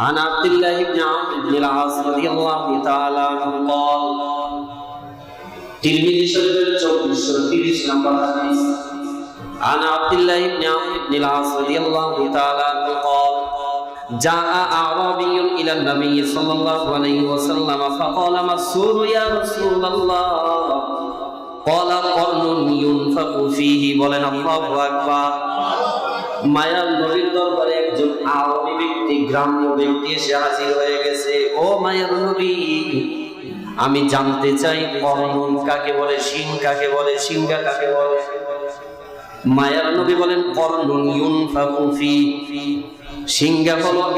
عن عبد الله بن عمرو بن العاص رضي الله تعالى عنه قال تلميذ شريف الجوز شريف نمبر حديث عن عبد الله بن عمرو بن العاص رضي الله تعالى عنه قال جاء أعرابي إلى النبي صلى الله عليه وسلم فقال ما السور يا رسول الله قال قرن ينفق فيه ولنا الله أكبر মায়ার নবীর দরবারে একজন আরবি ব্যক্তি, গ্রাম্য ব্যক্তি এসে হাজির হয়ে গেছে। ও নবী, আমি জানতে চাই কর্ণন কাকে বলে সিং কাকে বলে, সিংহা কাকে বলে? মায়ার নবী বলেন, কর্ণন ইউনফাকু ফি। সিংহা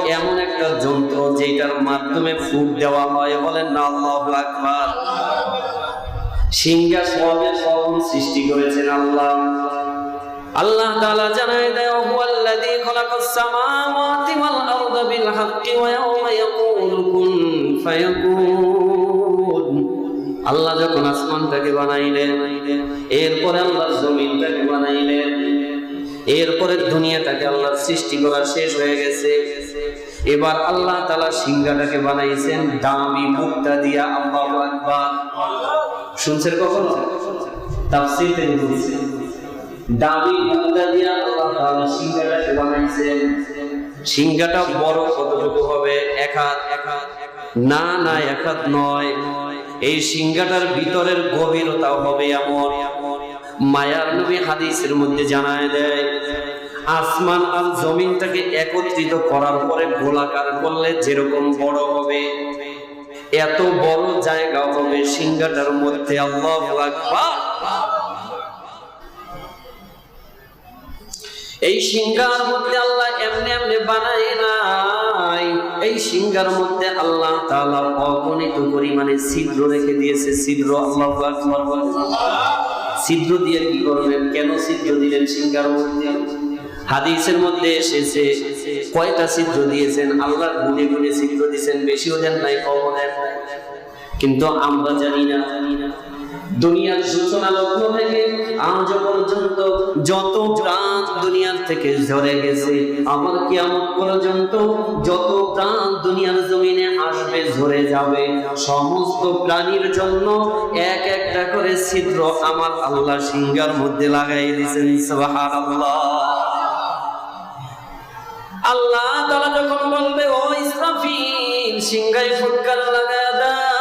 এমন একটা যন্ত্র যেটার মাধ্যমে ফুক দেওয়া হয়। বলেন না, আল্লাহু আকবার। সিংহা সৃষ্টি করেছেন আল্লাহ। আল্লাহ তাআলা জানায় দেয়, হুয়াল্লাযী খালাকাস সামাওয়াতি ওয়াল আরদা বিল হাক্কি ওয়া কুন ফায়াকুন। আল্লাহ যখন আসমানটাকে বানাইলেন, এরপরে আল্লাহ জমিনটাকে বানাইলেন, এরপরে দুনিয়াটাকে আল্লাহ সৃষ্টি করা শেষ হয়ে গেছে। এবার আল্লাহ তালা সিংহাটাকে বানাইছেন, দামি মুক্তা দিয়া আল্লাহু আকবার। শুনছেন কখনো? তাফসীর থেকে বানাইছেন সিংহাটা বড় কতটুকু হবে? এক হাত। এক হাত না না, এক হাত নয়। এই সিংহাটার ভিতরের গভীরতা হবে এমন। মায়ার নবী হাদিসের মধ্যে জানায় দেয়, আসমান আর জমিনটাকে একত্রিত করার পরে গোলাকার করলে যেরকম বড় হবে, এত বড় জায়গা হবে সিংহাটার মধ্যে। আল্লাহ আকবার। এই সিংহার মধ্যে আল্লাহ এমনি এমনি বানায় নাই। এই সিংহার মধ্যে আল্লাহ তাআলা অগণিত পরিমাণে ছিদ্র রেখে দিয়েছে। ছিদ্র, আল্লাহ ছিদ্র দিয়ে কি করবেন? কেন ছিদ্র দিলেন সিংহার মধ্যে? হাদিসের মধ্যে এসেছে, কয়টা ছিদ্র দিয়েছেন? আল্লাহ গুণে গুণে ছিদ্র দিয়েছেন। বেশিও দেন নাই, কমও দেন। কিন্তু আমরা জানি না। দুনিয়ার সূচনা লগ্ন থেকে আজ পর্যন্ত যত প্রাণ দুনিয়ার থেকে ঝরে গেছে, আমার কিয়ামত পর্যন্ত যত প্রাণ দুনিয়ার জমিনে আসবে, ঝরে যাবে। সমস্ত প্রাণীর জন্য এক একটা করে ছিদ্র আমার আল্লাহ সিংহার মধ্যে লাগাই দিয়েছেন, সুবহানাল্লাহ। আল্লাহ তাআলা যখন বলবে, ও ইসরাফিল সিংহাই ফুটকার লাগায় দাও।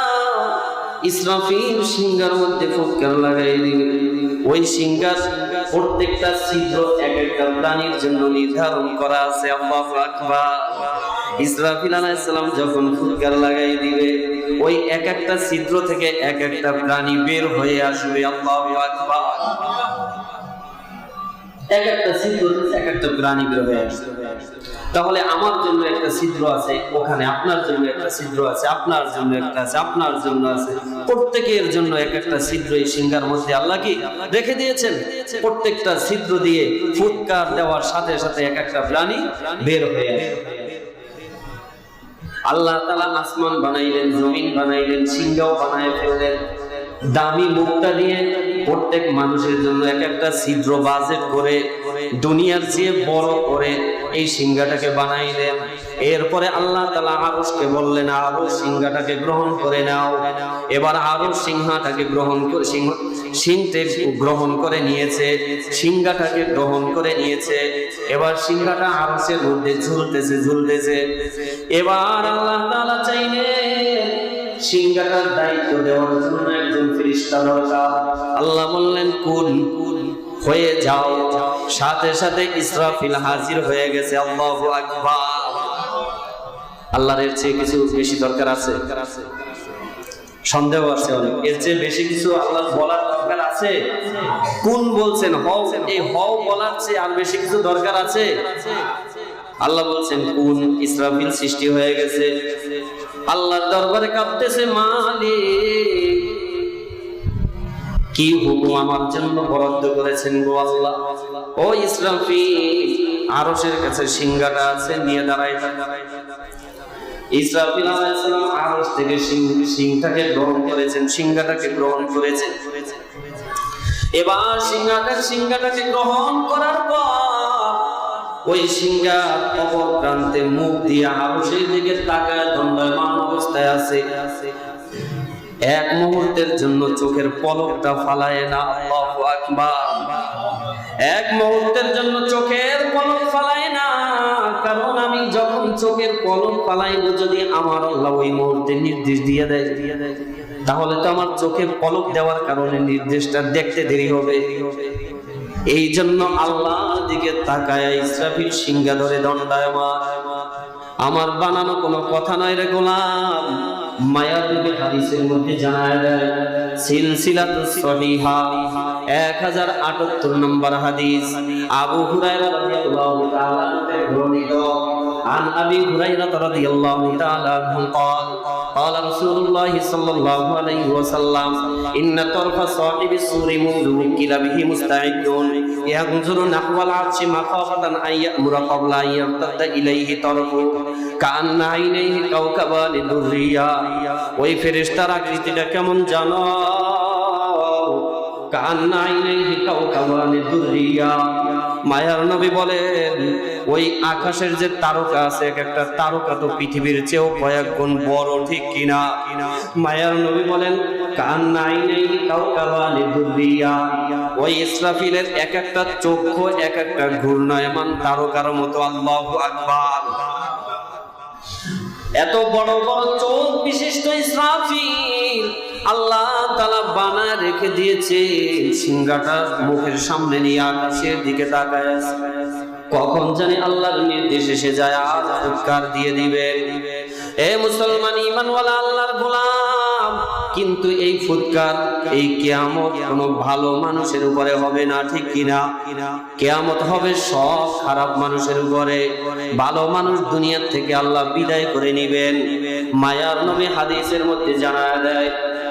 ইসরাফিল সিঙ্গার মধ্যে ফুটকার লাগাই দিবে। ওই সিঙ্গার প্রত্যেকটা ছিদ্র এক একটা প্রাণীর জন্য নির্ধারণ করা আছে। আল্লাহ আকবার। ইসরাফিল আলাইহিস সালাম যখন ফুটকার লাগাই দিবে, ওই এক একটা ছিদ্র থেকে এক একটা প্রাণী বের হয়ে আসবে। আল্লাহু আকবার। এক একটা ছিদ্র এক একটা প্রাণী তাহলে আমার জন্য একটা ছিদ্র আছে, ওখানে আপনার জন্য একটা ছিদ্র আছে, আপনার জন্য একটা আছে, আপনার জন্য আছে। প্রত্যেকের জন্য এক একটা ছিদ্র এই সিংহার মধ্যে। আল্লাহ কি রেখে দিয়েছেন? প্রত্যেকটা ছিদ্র দিয়ে ফুৎকার দেওয়ার সাথে সাথে এক একটা প্রাণী বের হয়ে আল্লাহ তালা আসমান বানাইলেন, জমিন বানাইলেন সিংহাও বানায় ফেললেন। দামি মুক্তা দিয়ে প্রত্যেক মানুষের জন্য এক একটা ছিদ্র বাজেট করে দুনিয়ার চেয়ে বড় করে এই সিংহাটাকে বানাইলেন। এরপরে আল্লাহ তালা আরসকে বললেন আরও সিংহাটাকে গ্রহণ করে নাও। এবার আরও সিংহাটাকে গ্রহণ করে সিংহ সিংতে গ্রহণ করে নিয়েছে, সিংহাটাকে গ্রহণ করে নিয়েছে। এবার সিংহাটা আরসের মধ্যে ঝুলতেছে ঝুলতেছে। এবার আল্লাহ তালা চাইলে সিংহাটার দায়িত্ব দেওয়ার জন্য একজন দরকার আল্লাহ বললেন কোন হয়ে যাও। সাথে সাথে ইসরাফিল হাজির হয়ে গেছে। আল্লাহু আকবার। আল্লাহর চেয়ে কিছু বেশি দরকার আছে? সন্দেহ আছে অনেক। এর চেয়ে বেশি কিছু আল্লাহ বলার দরকার আছে? কোন বলছেন, হও। এই হও বলার চেয়ে আর বেশি কিছু দরকার আছে? আল্লাহ বলছেন কোন ইসরাফিল সৃষ্টি হয়ে গেছে। আল্লাহর দরবারে কাঁপতেছে মালিক। কি হুকুম আমার জন্য বরাদ্দ করেছেন গো আল্লাহ? ও ইসরাফিল, আরশের কাছে সিংহাটা আছে, নিয়ে দাঁড়াই করেছেন এবার করার পর ওই মুখ দিয়ে আরশের দিকে তাকায়, দণ্ডায়মান অবস্থায় আছে। এক মুহূর্তের জন্য চোখের পলকটা ফালায় না, আল্লাহু আকবার। এক মুহূর্তের জন্য চোখের পলক ফালায় না, কারণ আমি যখন চোখের পলক ফালাইব যদি আমার আল্লাহ ওই মুহূর্তে নির্দেশ দিয়ে দেয়। তাহলে তো আমার পলক দেওয়ার কারণে নির্দেশটা দেখতে দেরি হবে। এই জন্য দিকে তাকায় ইসরাফিল সিংহা ধরে আমার বানানো কোনো কথা নয় রে গোলাম। মায়ার নবী হাদিসের মধ্যে জানা যায় সিলসিলাত সহিহা 1078 নম্বর হাদিস। আবু হুরায়রা রাদিয়াল্লাহু তাআলা বর্ণিত। عن ابي هريره رضي الله تعالى عنه قال قال رسول الله صلى الله عليه وسلم ان طرف صاحب السور منذ وكل به مستعد ينظر نحو العرش مخافه ان يامر قبل ان يرتد اليه طرفه كأن عينيه كوكبان دريا ওই ফেরেশতার আকৃতিটা কেমন জানো কান্না আইনাইহি কাওকাবানি দুররিয়া মায়ার নবী বলেন, ওই আকাশের যে তারকা আছে, এক একটা তারকা তো পৃথিবীর চেয়েও কয়েক গুণ বড়, ঠিক কিনা? মায়ার নবী বলেন আইনাইহি কাওকাবানি দুররিয়া ওই ইসরাফিলের এক একটা চক্ষু, এক একটা ঘূর্ণায়মান তারকার মতো, আল্লাহ আকবার। এত বড় বড় চোখ বিশিষ্ট ইসরাফিল আল্লাহ তালা বানায় রেখে দিয়েছে। সিংহাটা মুখের সামনে নিয়ে আকাশের দিকে তাকায়। কখন জানি আল্লাহর নির্দেশ এসে যায়, আজ দিয়ে দিবে। এ মুসলমান ইমানওয়ালা আল্লাহর গোলাম, কিন্তু এই ফুৎকার এই কেয়ামত কোনো ভালো মানুষের উপরে হবে না, ঠিক কিনা? কেয়ামত হবে সব খারাপ মানুষের উপরে। ভালো মানুষ দুনিয়ার থেকে আল্লাহ বিদায় করে নিবেন। মায়ার নবী হাদিসের মধ্যে জানা দেয়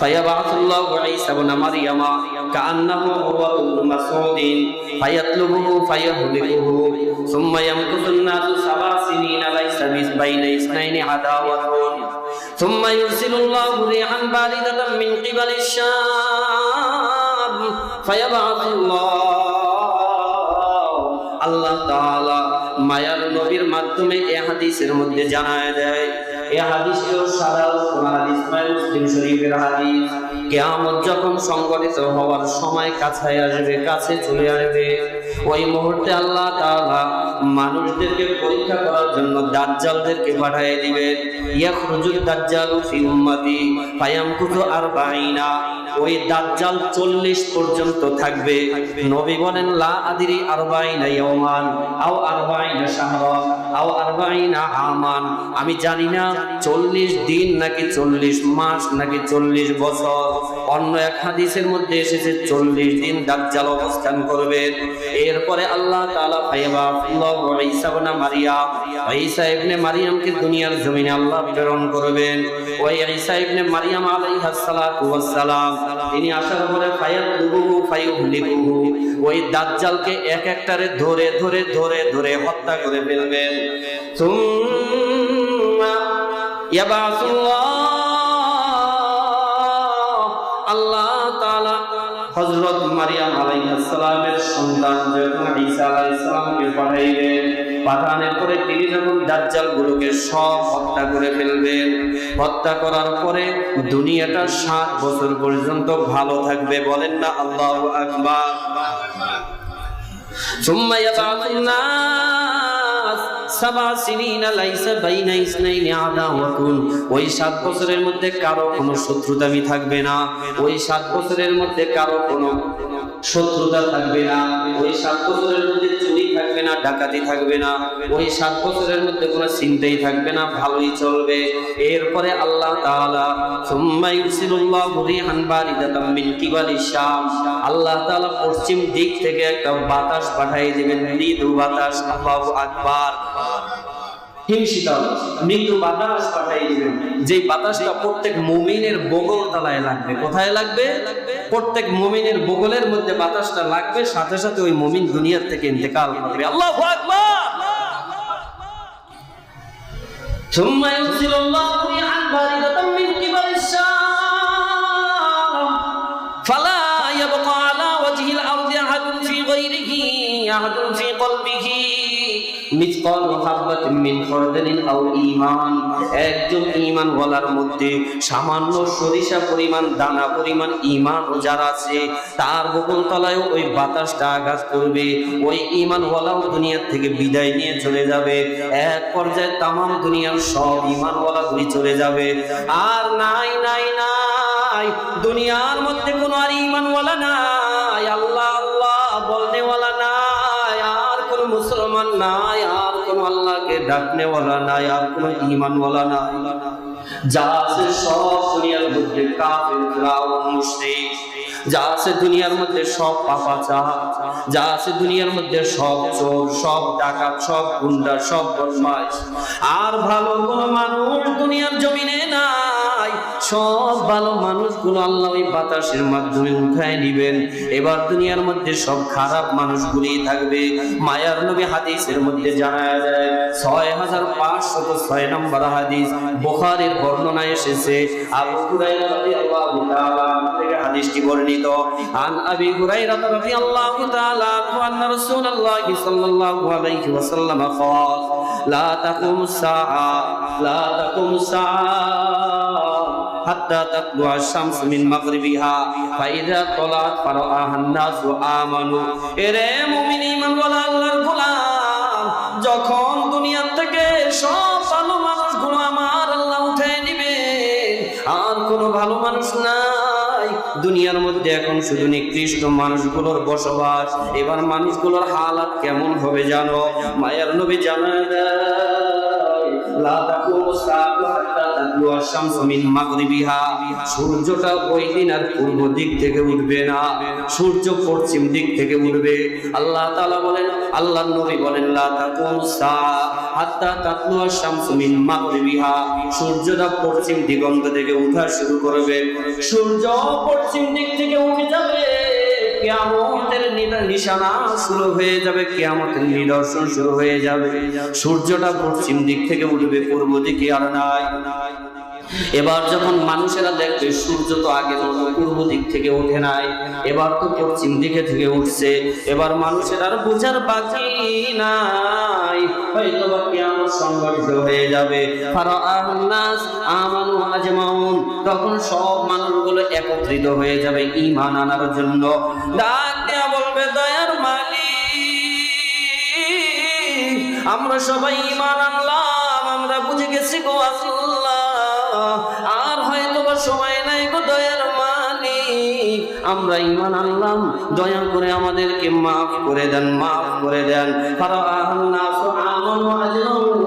فيبعث الله عيسى بن مريم كأنه هو ابن مسعود فيطلبه فيهلكه ثم يمكث الناس سبع سنين ليس بين اثنين عداوة ثم يرسل الله ريحا باردة من قبل الشام فيبعث الله আল্লাহ তাআলা মায়ার নবীর মাধ্যমে এ হাদিসের মধ্যে জানায় দেয় এ হাদিসেও সারা হাদিস মুসলিম শরীফের হাদিস। কিয়ামত যখন সংগঠিত হওয়ার সময় কাছে আসবে, কাছে চলে আসবে, ওই মুহূর্তে আল্লাহ তাআলা মানুষদেরকে পরীক্ষা করার জন্য দাজ্জালদেরকে পাঠিয়ে দিবেন ইয়াখরুজুদ দাজ্জালু ফি উম্মতি ফায়ামকুতু আরবাইনা ওই দাজ্জাল 40 পর্যন্ত থাকবে। নবী বলেন, লা আদিরি আরবাইনা ইয়াওমান, আও আমি জানি না 40 দিন নাকি 40 মাস নাকি 40 বছর। অন্য এক হাদিসের মধ্যে এসেছে 40 দিন দাজ্জাল অবস্থান করবে। এরপরে আল্লাহ ফাইবা ঈসা ঈসা ইবনে মারিয়ামকে দুনিয়ার জমিনে আল্লাহ করবেন। ওই ঈসা ইবনে মারিয়াম আলাইহিস তিনি আসার পরে ওই দাজ্জালকে এক একটারে ধরে ধরে ধরে ধরে হত্যা করে ফেলবেন। হযরত মারিয়াম আলাইহিস সালামের সন্তান যখন ঈসা আলাইহিস সালামকে পাঠাইলেন পাঠানোর পরে তিনি যখন দাজ্জালগুলোকে সব হত্যা করে ফেলবেন হত্যা করার পরে দুনিয়াটা সাত বছর পর্যন্ত ভালো থাকবে বলেন না? আল্লাহু আকবার। সুম্মা ইয়াবাতুল্লাহ সাবা সিনিনা লাইসা বাইনা ইসনাইনি আদাওয়াতুন ওই সাত বছরের মধ্যে কারও কোনো শত্রুতামি থাকবে না। ওই সাত বছরের মধ্যে কারও কোনো শত্রুতা থাকবে না। ওই সাত বছরের মধ্যে না, ডাকাতি থাকবে না, ওই সাত বছরের মধ্যে কোনো চিন্তাই থাকবে না, ভালোই চলবে। এরপরে আল্লাহ তাআলা, সুম্মা রিহান বারিদাতাম মিন কিবালি শাম। আল্লাহ তাআলা পশ্চিম দিক থেকে একটা বাতাস পাঠিয়ে দিবেন, মৃদু বাতাস, আল্লাহু আকবার। হিমশীতল মৃত্যু বাতাস পাঠাই দিবেন যেই বাতাসটা প্রত্যেক মুমিনের বগল তলায় লাগবে কোথায় লাগবে প্রত্যেক মুমিনের বগলের মধ্যে বাতাসটা লাগবে সাথে সাথে ওই মুমিন দুনিয়ার থেকে ইন্তেকাল করবে আল্লাহু আকবার ثم يرسل الله ريحا باردة من মিসকাল হাবলাত মিন ঈমান। একজন মধ্যে সামান্য সরিষা পরিমাণ, দানা পরিমাণ ঈমান আছে। তার তলায় ওই বাতাসটা করবে। ওই দুনিয়ার থেকে বিদায় নিয়ে চলে যাবে। এক পর্যায়ে দুনিয়ার সব চলে যাবে। আর নাই নাই নাই, দুনিয়ার মধ্যে কোনো আর ঈমানওয়ালা নাই। আল্লাহ আল্লাহ, বলনেওয়ালা নাই। আর কোনো মুসলমান নাই। নাই, আর নাই। যা আছে সব দুনিয়ার মধ্যে কাফের মুশরিক। যা আছে দুনিয়ার মধ্যে সব পাপাচা যা আছে দুনিয়ার মধ্যে সব চোর, সব ডাকাত, সব গুন্ডা, সব বদমাশ আর ভালো কোন মানুষ দুনিয়ার জমিনে নাই সব ভালো মানুষগুলো আল্লাহ ওই বাতাসের মাধ্যমে উঠায় নিবেন এবার দুনিয়ার মধ্যে সব খারাপ মানুষগুলি থাকবে মায়ার নবী হাদিসের মধ্যে জানা যায় ছয় হাজার পাঁচশত ছয় নম্বর হাদিস বোখারের বর্ণনা এসেছে আবু হুরায়রা রাদিয়াল্লাহু তাআলা আনহু থেকে হাদিসটি বর্ণিত আন আবি হুরায়রা রাদিয়াল্লাহু তাআলা আনহু আন্না রাসূলুল্লাহ সাল্লাল্লাহু আলাইহি ওয়াসাল্লাম قال لا تقوم الساعة لا تقوم الساعة حتى تطلع الشمس من مغربها فإذا طلعت فرآها الناس آمنوا এরে মুমিন ঈমান ওয়ালা আল্লাহর গোলাম যখন দুনিয়া থেকে সব ভালো মানুষগুলো আমার আল্লাহ উঠে নিবে আর কোনো ভালো মানুষ নাই দুনিয়ার মধ্যে এখন শুধু নিকৃষ্ট মানুষগুলোর বসবাস এবার মানুষগুলোর হালাত কেমন হবে জানো মায়ার নবী জানা সূর্যটা ওই দিন আর পূর্ব দিক থেকে উঠবে না। সূর্য পশ্চিম দিক থেকে উঠবে। আল্লাহ বলেন, আল্লাহর নবী বলেন সূর্যটা পশ্চিম দিগন্ত থেকে উঠা শুরু করবে। সূর্য পশ্চিম দিক থেকে উঠে যাবে। কিয়ামতের নিশানা শুরু হয়ে যাবে, কেয়ামতের নিদর্শন শুরু হয়ে যাবে। সূর্যটা পশ্চিম দিক থেকে উঠবে, পূর্ব দিকে আর নাই। এবার যখন মানুষেরা দেখবে সূর্য তো আগে পূর্ব দিক থেকে ওঠে নাই, এবার তো পশ্চিম দিকে থেকে উঠছে, এবার মানুষের আর বোঝার বাকি নাই। হয়তো বা কিয়ামত সংঘটিত হয়ে যাবে। আমানু আজমাউন। তখন সব মানুষগুলো একত্রিত হয়ে যাবে ঈমান আনার জন্য। বলবে, দয়ার মালিক, আমরা সবাই ইমান আনলাম, আমরা বুঝে গেছি গো আল্লাহ আর হয়তো বা সময় নাই গো দয়ার মালিক আমরা ঈমান আনলাম দয়া করে আমাদেরকে মাফ করে দেন মাফ করে দেন ফারাআহুন নাস আমানু আজমাউন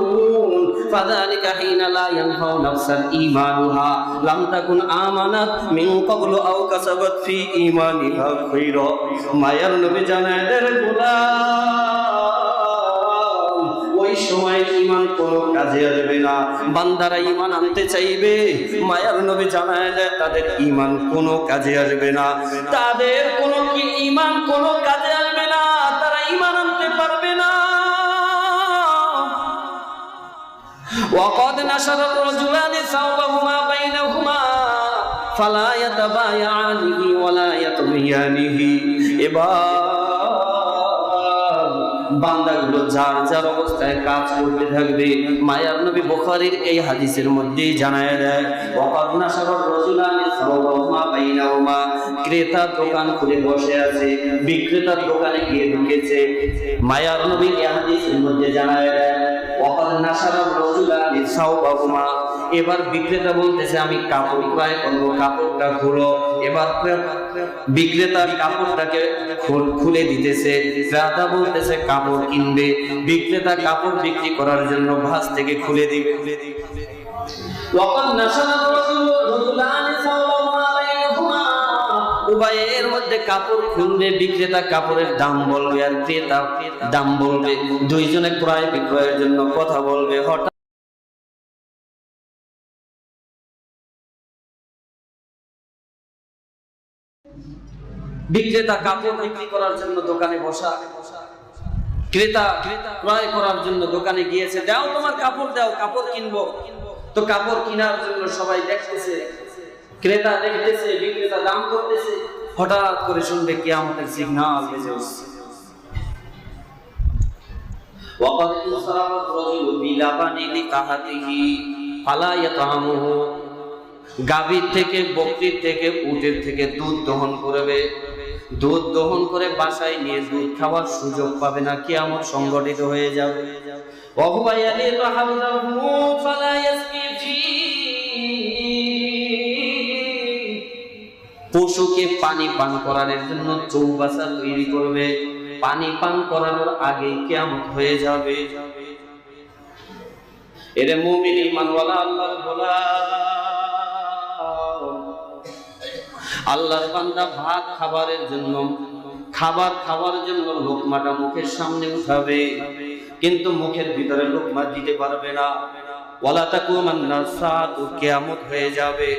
فذلك حين لا ينفع نفسا إيمانها لم تكن آمنت من قبل أو كسبت في إيمانها خيرا মায়ার নবী জানায় গোলাম ওই সময় ইমান কোনো কাজে আসবে না বান্দারা ইমান আনতে চাইবে মায়ার নবী জানায় দেয় তাদের ইমান কোনো কাজে আসবে না তাদের কোনো কি ইমান কোনো কাজে আসবে না তারা ইমান আনতে পারবে না وقد نشر الرجلان ثوبهما بينهما فلا يتبايعانه ولا يطميانه এবার বান্দাগুলো যার যার অবস্থায় কাজ করতে থাকবে, মায়ার নবী বুখারীর এই হাদিসের মধ্যেই জানায় দেয় রাজুলানি বাইনাহুমা। ক্রেতা দোকান খুলে বসে আছে, বিক্রেতার দোকানে গিয়ে ঢুকেছে। মায়ার নবী এই হাদিসের মধ্যে জানায় দেয় নাশারার রাজুলানি সাওবাহুমা এবার বিক্রেতা বলতেছে আমি কাপড় ক্রয় করবো কাপড়টা খুলো এবার বিক্রেতা কাপড়টাকে খোল- খুলে দিতেছে ক্রেতা বলতেছে কাপড় কিনবে বিক্রেতা কাপড় বিক্রি করার জন্য ভাঁজ থেকে খুলে দিবে وقد نشر الرجل رجلان ثوبهما بينهما উভয়ের মধ্যে কাপড় খুলবে বিক্রেতা কাপড়ের দাম বলবে আর ক্রেতা দাম বলবে দুইজনে ক্রয় বিক্রয়ের জন্য কথা বলবে হঠাৎ বিক্রেতা কাপড় বিক্রি করার জন্য দোকানে বসা ক্রেতা ক্রয় করার জন্য দোকানে গিয়েছে দাও তোমার কাপড় দাও কাপড় কিনবো তো কাপড় কেনার জন্য সবাই দেখতেছে ক্রেতা দেখতেছে বিক্রেতা দাম করতেছে হঠাৎ করে শুনবে কি আমাদের সিগনাল বেজে উঠছে وقد انصرف الرجل بلبن لقحته فلا يطعمه গাভীর থেকে বকরির থেকে উটের থেকে দুধ দহন করবে দুধ দহন করে বাসায় নিয়ে দুধ খাওয়ার সুযোগ পাবে না কি আমার সংগঠিত হয়ে যাবে। পশুকে পানি পান করানোর জন্য চৌবাসা তৈরি করবে। পানি পান করানোর আগে কেমন হয়ে যাবে। এরে মুমিনি মানওয়ালা আল্লাহ বলা আল্লাহর বান্দা ভাত খাবারের জন্য, খাবার খাবার জন্য লোকমাটা মুখের সামনে উঠাবে। কিন্তু মুখের ভিতরে লোকমা দিতে পারবে না। ওয়ালা তাকুমান্না সাতু, কিয়ামত হয়ে যাবে।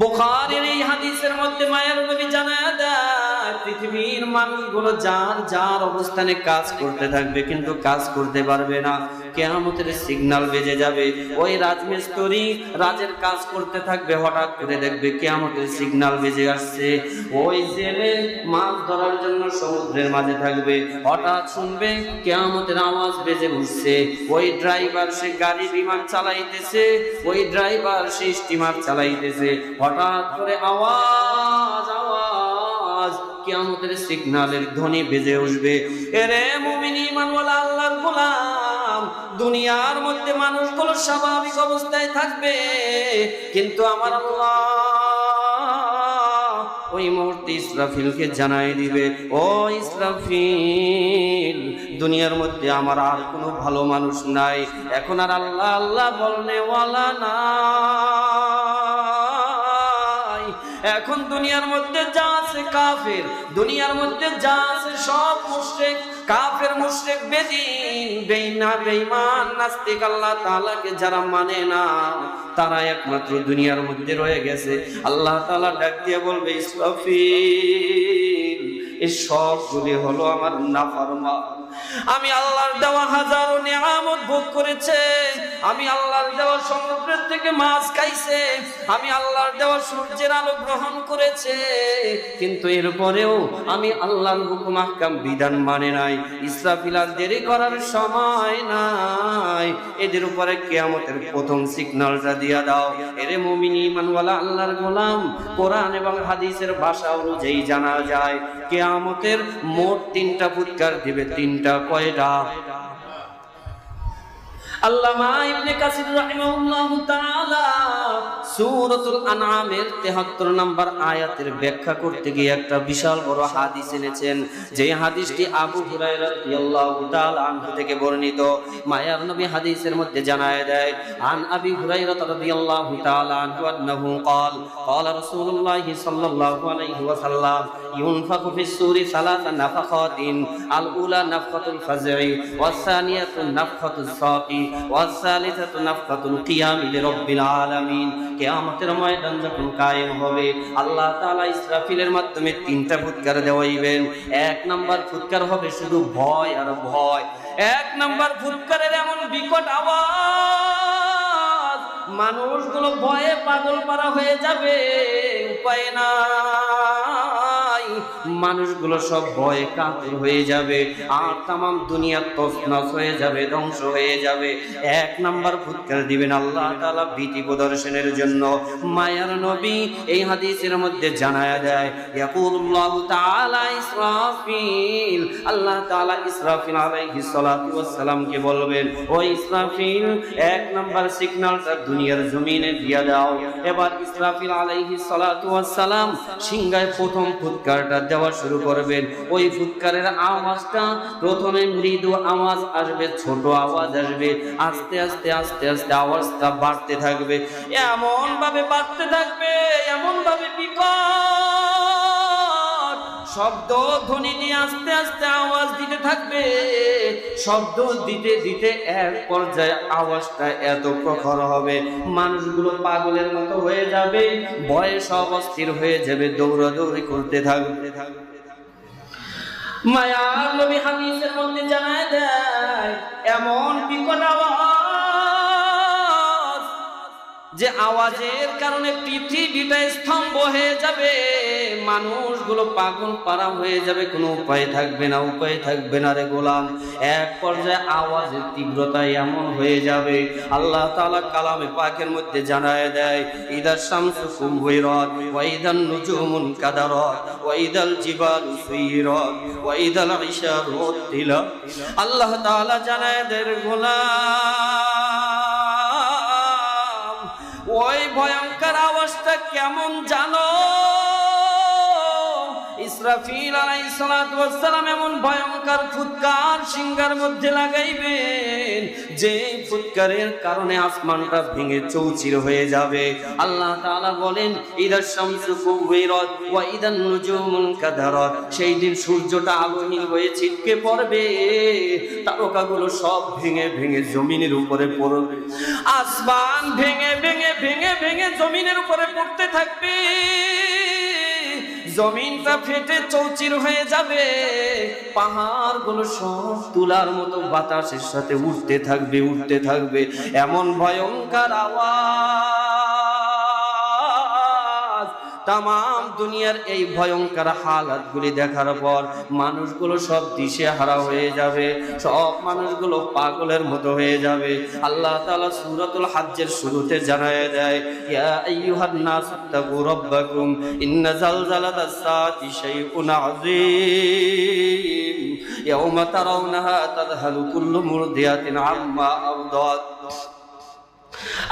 বুখারীর এই হাদিসের মধ্যে মায়ের নবী জানায় দেয়, পৃথিবীর মানুষগুলো যার যার অবস্থানে কাজ করতে থাকবে কিন্তু কাজ করতে পারবে না। কেয়ামতের সিগন্যাল বেজে যাবে। ওই রাজমিস্ত্রি রাজের কাজ করতে থাকবে, হঠাৎ করে দেখবে কেয়ামতের সিগন্যাল বেজে আসছে। ওই জেলে মাছ ধরার জন্য সমুদ্রের মাঝে থাকবে। হঠাৎ শুনবে কেয়ামতের আওয়াজ বেজে উঠছে। ওই ড্রাইভার সে গাড়ি বিমান চালাইতেছে, ওই ড্রাইভার সে স্টিমার চালাইতেছে। হঠাৎ করে আওয়াজ আওয়াজ, কিয়ামতের সিগন্যালের ধ্বনি বেজে উঠবে। এরে মুমিনি মানওয়ালা আল্লাহর গোলাম, দুনিয়ার মধ্যে মানুষগুলো স্বাভাবিক অবস্থায় থাকবে। কিন্তু আমার আল্লাহ ওই মুহূর্তে ইসরাফিলকে জানাই দিবে, ও ইসরাফিল, দুনিয়ার মধ্যে আমার আর কোনো ভালো মানুষ নাই। এখন আর আল্লাহ আল্লাহ বলনেওয়ালা নাই এখন দুনিয়ার মধ্যে যা আছে কাফের, দুনিয়ার মধ্যে যা আছে সব মুশরিক, কাফের মুশরিক বেদিন বেঈনা বেঈমান, নাস্তিক আল্লাহ তাআলাকে যারা মানে না, তারা একমাত্র দুনিয়ার মধ্যে রয়ে গেছে। আল্লাহ তাআলা ডাক দিয়ে বলবে, ইসরাফিল এই সবগুলি হলো আমার নাফরমান আমি আল্লাহর দেওয়া হাজারো নিয়ামত ভোগ করেছে। আমি আল্লাহর দেওয়া সমুদ্রের থেকে মাছ খাইছে। আমি আল্লাহর দেওয়া সূর্যের আলো গ্রহণ করেছে। কিন্তু এরপরেও আমি আল্লাহর হুকুম, আহকাম, বিধান মানে নাই। ইসরাফিল আর দেরি করার সময় নাই। এদের উপরে কেয়ামতের প্রথম সিগন্যালটা দিয়া দাও। এরে মুমিনি ইমানওয়ালা আল্লাহর গোলাম, কোরআন এবং হাদিসের ভাষা অনুযায়ী জানা যায়, কেয়ামতের মোট তিনটা ফুৎকার দিবে তিনটা কয়টা আল্লামা ইবনে কাসির রাহিমাহুল্লাহ তাআলা সূরাতুল আনআমের 73 নম্বর আয়াতের ব্যাখ্যা করতে গিয়ে একটা বিশাল বড় হাদিস এনেছেন যে হাদিসটি আবু হুরায়রা রাদিয়াল্লাহু তাআলা আনহু থেকে বর্ণিত মায়ার নবী হাদিসের মধ্যে জানায় দেয় আন আবি হুরায়রা রাদিয়াল্লাহু তাআলা আনহু আন্নাহু قال قال رسول الله صلى الله عليه وسلم ينفخ في السور ثلاث نفخات الاولى نفخه الفزع والثانيه نفخه الصاق والثالثة نفخة القيام لرب العالمين কিয়ামতের ময়দান যখন কায়েম হবে, আল্লাহ তাআলা ইসরাফিলের মাধ্যমে তিনটা ফুৎকার দেওয়াইবেন। এক নাম্বার ফুৎকার হবে শুধু ভয় আর ভয়। এক নাম্বার ফুৎকারের এমন বিকট আওয়াজ, মানুষগুলো ভয়ে পাগল পারা হয়ে যাবে, উপায় নাই। মানুষগুলো সব ভয়ে কাতর হয়ে যাবে, আর তামাম দুনিয়া তছনছ হয়ে যাবে, ধ্বংস হয়ে যাবে। এক নাম্বার ফুৎকার দিবেন আল্লাহ তাআলা ভীতি প্রদর্শনের জন্য। মায়ার নবী এই হাদিসের মধ্যে জানায়া দেয় আল্লাহ ইসরাফিল বলবেন, ও ইসরাফিল, এক নাম্বার দুনিয়ার জমিনে দিয়া দাও। এবার ইসরাফিল আলাইহিস সিংহায় প্রথম ফুৎকারটা দেওয়া শুরু করবেন। ওই ফুৎকারের আওয়াজটা প্রথমে মৃদু আওয়াজ আসবে, ছোট আওয়াজ আসবে। আস্তে আস্তে আস্তে আস্তে আওয়াজটা বাড়তে থাকবে। এমন ভাবে বাড়তে থাকবে এমন ভাবে বিকট শব্দ ধ্বনি নিয়ে আস্তে আস্তে আওয়াজ দিতে থাকবে। শব্দ দিতে দিতে এক পর্যায়ে আওয়াজটা এত প্রখর হবে, মানুষগুলো পাগলের মতো হয়ে যাবে বয়স অবস্থির হয়ে যাবে, দৌড়াদৌড়ি করতে থাকবে। মায়ার নবী হাদিসের মধ্যে জানায় দেয়, এমন বিকট আওয়াজ যে আওয়াজের কারণে পৃথিবীটা স্তম্ভ হয়ে যাবে, মানুষগুলো পাগল পারা হয়ে যাবে, কোনো উপায় থাকবে না, উপায় থাকবে না রে গোলাম। এক পর্যায়ে আওয়াজের তীব্রতা এমন হয়ে যাবে, আল্লাহ তাআলা কালামে পাকের মধ্যে জানায় দেয় ইদার শামসু কুমহিরাত ওয়া ইদান নুজুমুন কাদারাত, ওয়া ইদাল জিবালু সুইরাত, ওয়া ইদাল ইশারু আল্লাহ তাআলা জানায় দেয় গোলাম ওই ভয়ঙ্কর অবস্থা কেমন জানো? ইসরাফিল ওয়াস এমন ভয়ঙ্কর ফুৎকার সিংহার মধ্যে লাগাইবেন যে ফুৎকারের কারণে আসমানটা ভেঙে চৌচির হয়ে যাবে। আল্লাহ তাআলা বলেন, ইদা শামসু কুবিরাত ওয়া ইদান কাদারাত সেই দিন সূর্যটা আলোহীন হয়ে ছিটকে পড়বে, তারকাগুলো সব ভেঙে ভেঙে জমিনের উপরে পড়বে। আসমান ভেঙে ভেঙে ভেঙে ভেঙে জমিনের উপরে পড়তে থাকবে। জমিনটা ফেটে চৌচির হয়ে যাবে। পাহাড়গুলো সব তুলার মতো, বাতাসের সাথে উঠতে থাকবে উঠতে থাকবে। এমন ভয়ঙ্কর আওয়াজ। তাম দুনিয়ার এই ভয়ঙ্কর হালাতগুলি দেখার পর মানুষগুলো সব দিশে হারা হয়ে যাবে। সব মানুষগুলো পাগলের মতো হয়ে যাবে। আল্লাহ তালা সূরাতুল হজ্জের শুরুতে জানায় দেয়, ইয়া আইয়ুহান আম্মা আরদাত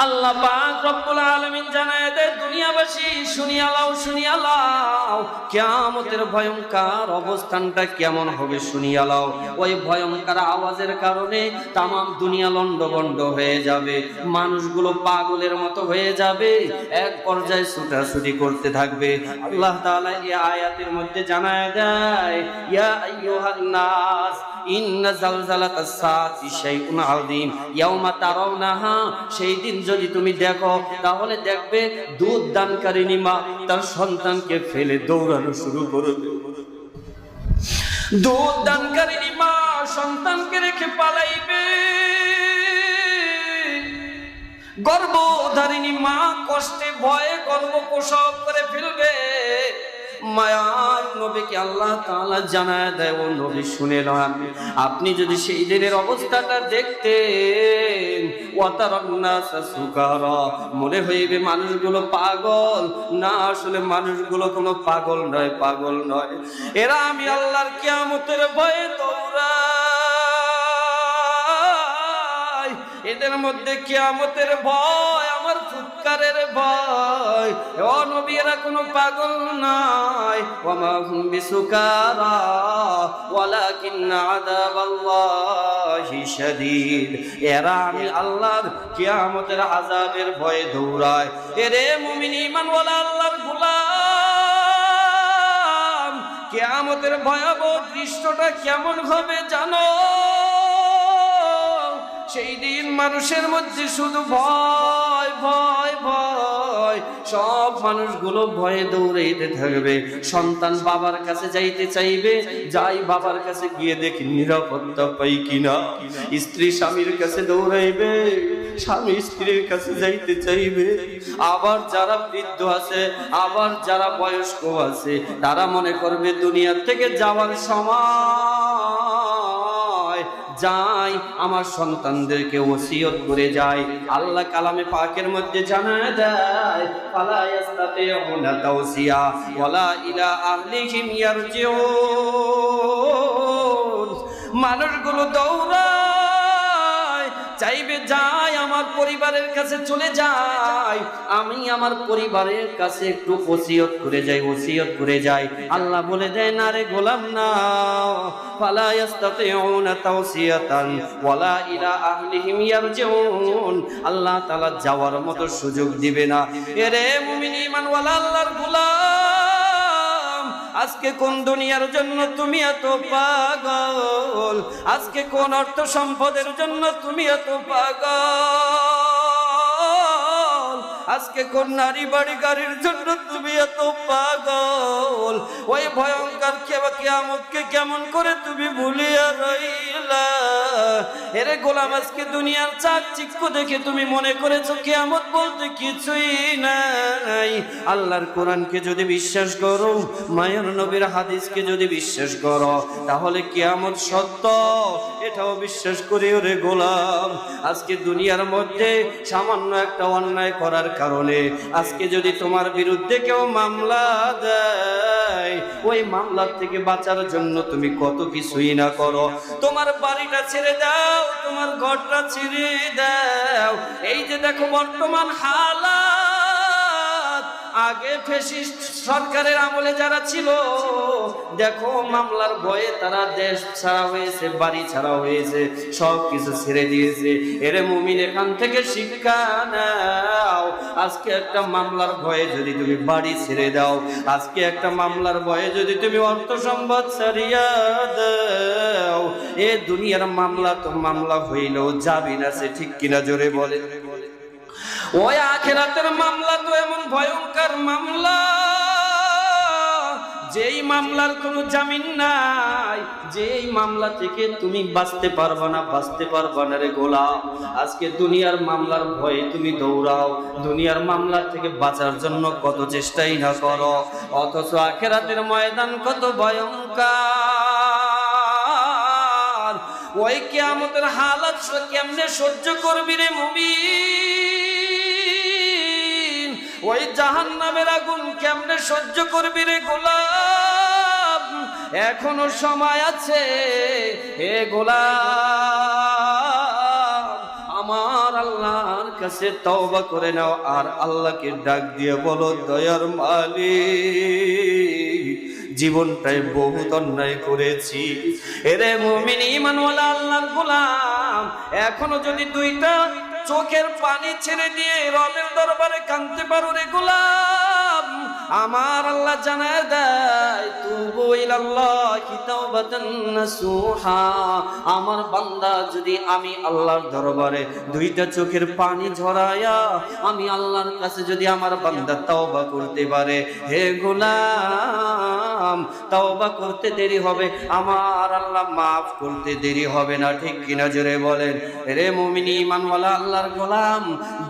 আল্লাহ পাক রব্বুল আলামিন জানায় দেয় দুনিয়াবাসী শুনিয়া লাও শুনিয়া লাও কিয়ামতের ভয়ঙ্কর অবস্থানটা কেমন হবে শুনিয়া লাও ওই ভয়ঙ্কর আওয়াজের কারণে তামাম দুনিয়া লন্ডভন্ড হয়ে যাবে, মানুষগুলো পাগলের মতো হয়ে যাবে, এক পর্যায়ে ছুটাছুটি করতে থাকবে। আল্লাহ তাআলা এই আয়াতের মধ্যে জানায় দেয়, ইয়া আইয়ুহান নাস সেই দিন যদি তুমি দেখো, তাহলে দেখবে দুধ দানকারিনী মা তার সন্তানকে ফেলে দৌড়ানো শুরু করবে দুধ দানকারিনী মা সন্তানকে রেখে পালাইবে। গর্ভধারিণী মা কষ্টে ভয়ে গর্ভ প্রসব করে ফেলবে। আল্লাহ জানায় আপনি যদি সেই দিনের অবস্থাটা দেখতেন মনে হইবে মানুষগুলো পাগল। না, আসলে মানুষগুলো কোনো পাগল নয় পাগল নয়। এরা আমি আল্লাহর কিয়ামতের ভয়ে দৌড়াই। এদের মধ্যে কিয়ামতের ভয়, আমার ফুৎকারের ভয়। ও নবী এরা কোনো পাগল নয় ওমা হুম বিসুকারা এরা আমি আল্লাহর কিয়ামতের ভয়ে দৌড়ায় এরে মুমিন আল্লাহর কিয়ামতের ভয়াবহ দৃশ্যটা কেমন হবে জানো? সেই দিন মানুষের মধ্যে শুধু ভয় ভয় ভয় সব মানুষগুলো ভয়ে দৌড়াইতে থাকবে। সন্তান বাবার কাছে যাইতে চাইবে, যাই বাবার কাছে গিয়ে দেখি নিরাপত্তা পাই কিনা। স্ত্রী স্বামীর কাছে দৌড়াইবে, স্বামী স্ত্রীর কাছে যাইতে চাইবে। আবার যারা বৃদ্ধ আছে, আবার যারা বয়স্ক আছে, তারা মনে করবে দুনিয়া থেকে যাওয়ার সময় যাই আমার সন্তানদেরকে ওসিয়ত করে যায়। আল্লাহ কালামে পাকের মধ্যে জানা দেয়, ফালা ইয়াস্তাতিউনা তাওসিয়া ওয়ালা ইলা আহলিহিম ইয়ারজিউন। মানুষগুলো দৌড়ায়। চাইবে, যাই আমার পরিবারের কাছে চলে যাই আমি আমার পরিবারের কাছে একটু ওসিয়ত করে যাই, ওসিয়ত করে যাই। আল্লাহ বলে দেয় না রে গোলাম না আল্লাহ তাআলা যাওয়ার মতো সুযোগ দিবে না। এরে মুমিন ঈমান ওয়ালা আল্লাহর গোলাম। আজকে কোন দুনিয়ার জন্য তুমি এত পাগল? আজকে কোন অর্থ সম্পদের জন্য তুমি এত পাগল? আজকে কোন নারী বাড়ি গাড়ির জন্য তুমি এত পাগল? ওই ভয়ঙ্কর কেবা কিয়ামতকে কেমন করে তুমি ভুলিয়া রইলা? এরে গোলাম, আজকে দুনিয়ার চাকচিক্য দেখে তুমি মনে করেছ কিয়ামত বলতে কিছুই নাই। আল্লাহর কোরআনকে যদি বিশ্বাস করো, মায়ের নবীর হাদিসকে যদি বিশ্বাস করো, তাহলে কিয়ামত সত্য। এটাও বিশ্বাস করি ওরে গোলাম, আজকে দুনিয়ার মধ্যে সামান্য একটা অন্যায় করার কারণে আজকে যদি তোমার বিরুদ্ধে কেউ মামলা দেয়, ওই মামলার থেকে বাঁচার জন্য তুমি কত কিছুই না করো। তোমার বাড়িটা ছেড়ে দাও তোমার ঘরটা ছেড়ে দাও। এই যে দেখো বর্তমান হালাত। আগে ফেসিস্ট সরকারের আমলে যারা ছিল, দেখো মামলার ভয়ে তারা দেশ ছাড়া হয়েছে, বাড়ি ছাড়া হয়েছে, সব কিছু ছেড়ে দিয়েছে। এরে মুমিন, এখান থেকে শিক্ষা নাও। আজকে একটা মামলার ভয়ে যদি তুমি বাড়ি ছেড়ে দাও, আজকে একটা মামলার ভয়ে যদি তুমি অর্থ সম্পদ ছাড়িয়া দাও, এ দুনিয়ার মামলা তো মামলা হইলেও যাবি না সে, ঠিক কিনা জোরে বলে? ওই আখেরাতের মামলা তো এমন ভয়ঙ্কর মামলা, যেই মামলার কোনো জামিন নাই, যেই মামলা থেকে তুমি বাঁচতে পারবা না, বাঁচতে পারবা না রে গোলাম। আজকে দুনিয়ার মামলার ভয়ে তুমি দৌড়াও, দুনিয়ার মামলা থেকে বাঁচার জন্য কত চেষ্টাই না করো, অথচ আখেরাতের ময়দান কত ভয়ঙ্কর। ওই কেয়ামতের হালাত কেমনে সহ্য করবি রে মুমিন? ওই জাহান নামের আগুন কেমনে সহ্য করবি রে গোলাম? এখনও সময় আছে, হে গোলাম। আমার আল্লাহর কাছে তওবা করে নাও, আর আল্লাহকে ডাক দিয়ে বলো, দয়ার মালিক জীবনটাই বহুত অন্যায় করেছি। এরে মুমিন ইমানওয়ালা আল্লাহর গোলাম, এখনও যদি দুইটা চোখের পানি ছেড়ে দিয়ে রবের দরবারে কাঁদতে পারো রে গোলাম আমার আল্লাহ জানায় দেয়, তুবু ইলাল্লাহি তাওবাতান নাসুহা। আমার বান্দা, যদি আমি আল্লাহর দরবারে দুইটা চোখের পানি ঝরায়া আমি আল্লাহর কাছে যদি আমার বান্দা তওবা করতে পারে, হে গোলাম, তওবা করতে দেরি হবে, আমার আল্লাহ মাফ করতে দেরি হবে না। ঠিক কিনা জোরে বলেন। রে মুমিনি ইমানওয়ালা আল্লাহর গোলাম,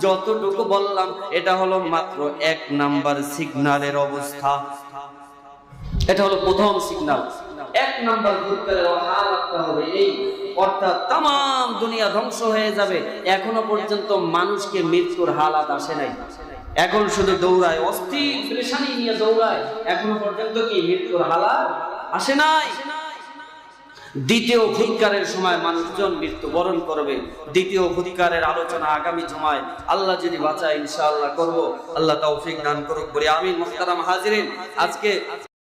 যতটুকু বললাম, এটা হলো মাত্র এক নাম্বার সিগন্যালের অবস্থা। এটা হলো প্রথম সিগনাল এক নাম্বার ভূতকালের রাখতে হবে এই। অর্থাৎ তাম দুনিয়া ধ্বংস হয়ে যাবে। এখনও পর্যন্ত মানুষকে মৃত্যুর হালাত আসে নাই। এখন শুধু দৌড়ায়, অস্থির নিয়ে দৌড়ায়। এখনও পর্যন্ত কি মৃত্যুর হালাত আসে নাই? দ্বিতীয় ভূতকারের সময় মানুষজন মৃত্যুবরণ করবে। দ্বিতীয় ভূতকারের আলোচনা আগামী জমায়। আল্লাহ যদি বাঁচায়, ইনশাআল্লাহ করব। আল্লাহ তৌফিক দান করুক বলে আমি মুহতারাম হাজিরিন। আজকে